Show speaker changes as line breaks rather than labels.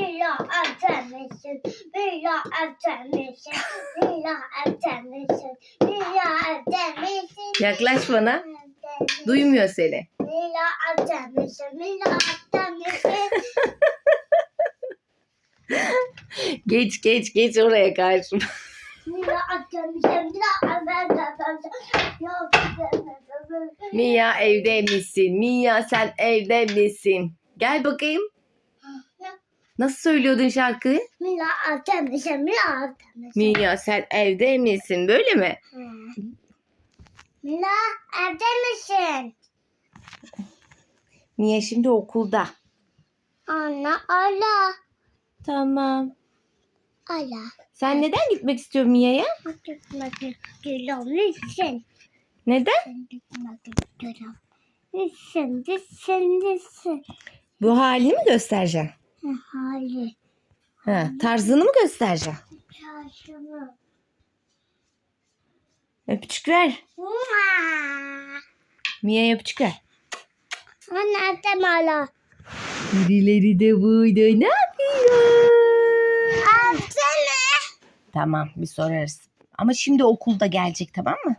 Mila evlenmişsin. Mila evlenmişsin. Mila evlenmişsin. Mila evlenmişsin.
Yaklaş bana. Duymuyor seni.
Mila evlenmişsin. Mila evlenmişsin.
Geç geç geç oraya karşı.
Mila evlenmişsin. Mila evlenmişsin. Mila evlenmişsin.
Mia evde misin? Mia sen evde misin? Gel bakayım. Nasıl söylüyordun şarkıyı?
Mila evlenmişsin. Mila evlenmişsin.
Mia sen evde misin? Böyle mi?
Mila evde misin?
Mia şimdi okulda.
Anne ala.
Tamam.
Ala.
Sen neden gitmek istiyorsun Mia'ya?
Gitmek istiyorum. Listen.
Neden?
Gitmek istiyorum. Listen. Listen. Listen.
Bu halini mi göstereceksin?
Hali.
Ha, tarzını mı göstereceksin?
Çarşımı.
Öpücük ver. Mia'ya öpücük ver.
Anne dem ala.
Birileri de burada ne yapıyor?
Alsana.
Tamam bir sorarız. Ama şimdi okulda gelecek tamam mı?